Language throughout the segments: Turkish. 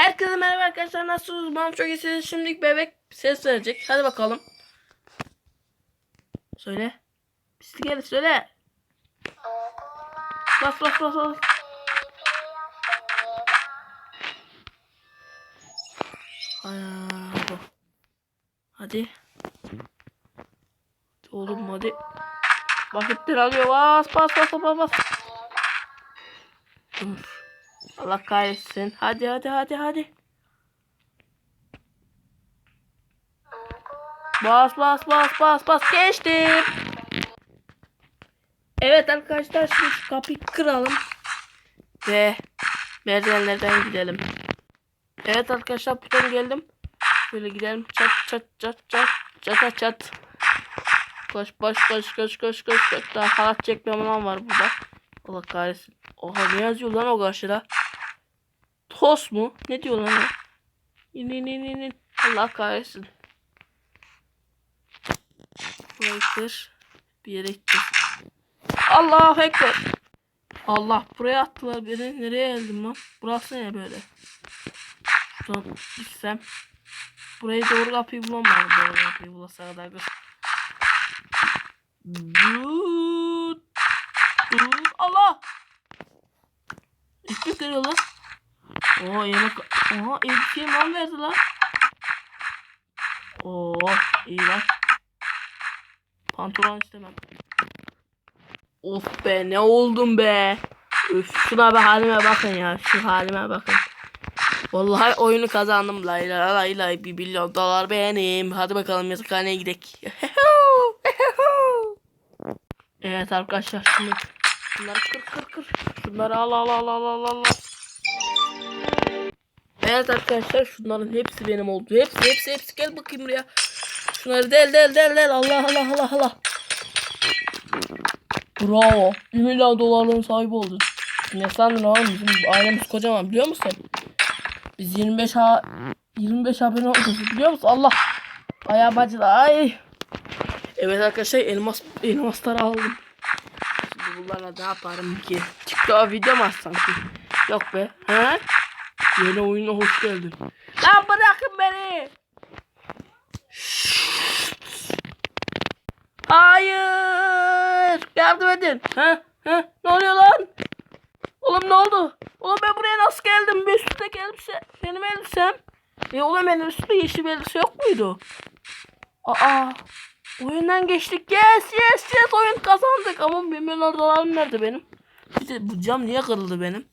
Herkese merhaba arkadaşlar nasılsınız? Bana çok iyisiniz. Şimdi bebek ses verecek. Hadi bakalım. Söyle. Pislik gel söyle. Bas bas bas bas. Hadi. Hadi. Oğlum hadi. Vakitler alıyor. Bas bas bas bas bas. Dur. Allah kahretsin. Hadi hadi hadi hadi. Bas bas bas bas bas geçtim. Evet arkadaşlar şimdi şu kapıyı kıralım. Ve merdivenlerden gidelim. Evet arkadaşlar buradan geldim. Şöyle gidelim. Çat çat çat çat çat çat. Koş koş koş koş koş koş. koş. Daha halat çekme var burada. Allah kahretsin. Oha ne yazıyor lan o karşıda? Tos mu? Ne diyor lan in in in. in. Allah kahretsin. Burayı. Bir yere. Allahu Ekber. Allah buraya attılar beni. Nereye geldim lan? Burası ne böyle? Şuradan gitsem. Burayı doğru kapıyı bulamadım. Doğru kapıyı bulasa kadar. kız. Allah. Ekmek veriyor lan. Oo yemek. Oha elbiseye mal verdi lan. Oo iyi lan. Pantolon istemem. Of be ne oldum be. Üf, şuna bir halime bakın ya. Şu halime bakın. Vallahi oyunu kazandım. Lay lay lay lay. Bir milyon dolar benim. Hadi bakalım yazıkhaneye gidelim. evet arkadaşlar şimdi şunları kır kır kır. Şunları al al al al al al. Evet arkadaşlar şunların hepsi benim oldu. Hepsi hepsi hepsi gel bakayım buraya. Şunları del del del del. Allah Allah Allah Allah. Bravo. 1 milyon dolarların sahibi oldun. Ne sandın oğlum bizim ailemiz kocaman biliyor musun? Biz 25 ha 25 abone olduk biliyor musun? Allah. Bayağı bacılı ay. Evet arkadaşlar elmas elmasları aldım. Şimdi bunlarla ne yaparım ki? TikTok'a video mu atsam ki? Yok be. He? Yeni oyuna hoş geldin. Lan bırakın beni. Hayır. Yardım edin. Ha? Ha? Ne oluyor lan? Oğlum ne oldu? Oğlum ben buraya nasıl geldim? Bir üstündeki elbise. Benim elbisem. E oğlum benim üstümde yeşil bir elbise yok muydu? Aa. Oyundan geçtik. Yes yes yes oyun kazandık. Ama bir milyon dolarım nerede benim? Bir de bu cam niye kırıldı benim?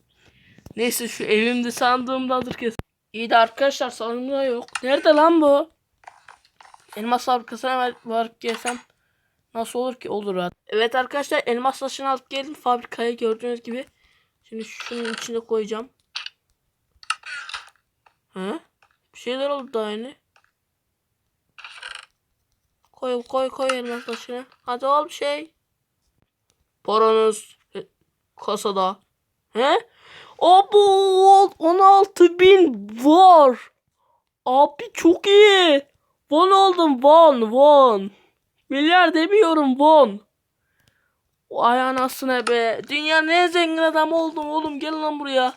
Neyse şu evimde sandığımdadır kesin. İyi de arkadaşlar sandığımda yok. Nerede lan bu? Elmas fabrikasına var- varıp gelsem nasıl olur ki? Olur rahat. Evet arkadaşlar elmas taşını alıp geldim fabrikaya gördüğünüz gibi. Şimdi şunun içine koyacağım. Hı? Bir şeyler oldu daha yeni. Koy koy koy elmas taşını. Hadi ol bir şey. Paranız e, kasada. He? Abo 16 bin var. Abi çok iyi. Won oldum won won. Milyar demiyorum won. Ay anasına be. Dünyanın en zengin adamı oldum oğlum gel lan buraya.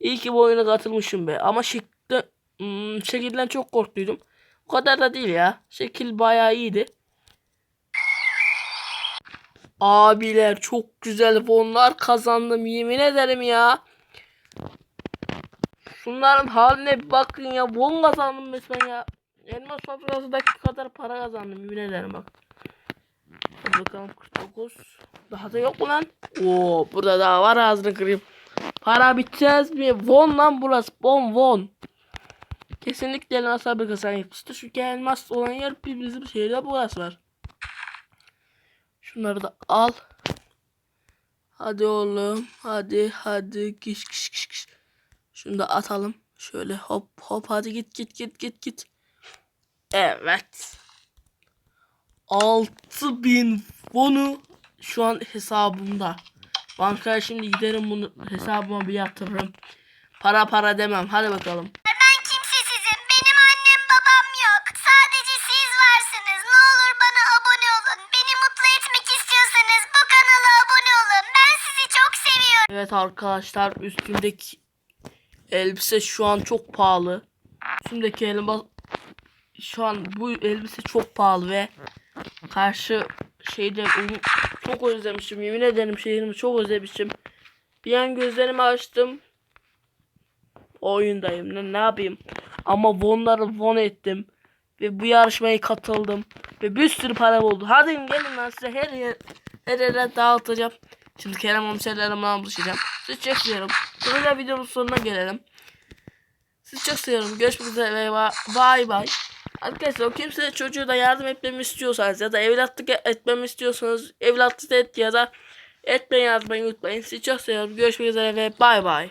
İyi ki bu oyuna katılmışım be. Ama şekilden, hmm, şekilden çok korktuydum. O kadar da değil ya. Şekil bayağı iyiydi. Abiler çok güzel fonlar kazandım yemin ederim ya. Şunların haline bir bakın ya. Bon kazandım resmen ya. Elmas fabrikasındaki kadar para kazandım yemin ederim bak. Hadi bakalım 49. Daha da yok mu lan? Oo burada daha var ağzını kırayım. Para biteceğiz mi? Won lan burası. Bon won. Kesinlikle elmas fabrikasına yapıştı. Çünkü elmas olan yer bir bizim şehirde burası var. Şunları da al. Hadi oğlum. Hadi hadi. Kiş kiş kiş kiş. Şunu da atalım. Şöyle hop hop hadi git git git git git. Evet. 6000 wonu şu an hesabımda. Bankaya şimdi giderim bunu hesabıma bir yatırırım. Para para demem. Hadi bakalım. Evet arkadaşlar üstümdeki elbise şu an çok pahalı. Üstümdeki elbise şu an bu elbise çok pahalı ve karşı şeyde çok özlemişim. Yemin ederim şehrimi çok özlemişim. Bir an gözlerimi açtım. Oyundayım. Ne, ne yapayım? Ama Von'ları Von ettim. Ve bu yarışmaya katıldım. Ve bir sürü para oldu. Hadi gelin lan size her yer her yere dağıtacağım. Şimdi Kerem komiserlerimle buluşacağım. Sizi çok seviyorum. Burada videonun sonuna gelelim. Sizi çok. Görüşmek üzere bay bay. Arkadaşlar o kimse çocuğu da yardım etmemi istiyorsanız ya da evlatlık etmemi istiyorsanız evlatlık et ya da etmeyi yazmayı unutmayın. Sizi çok seviyorum. Görüşmek üzere ve bay bay.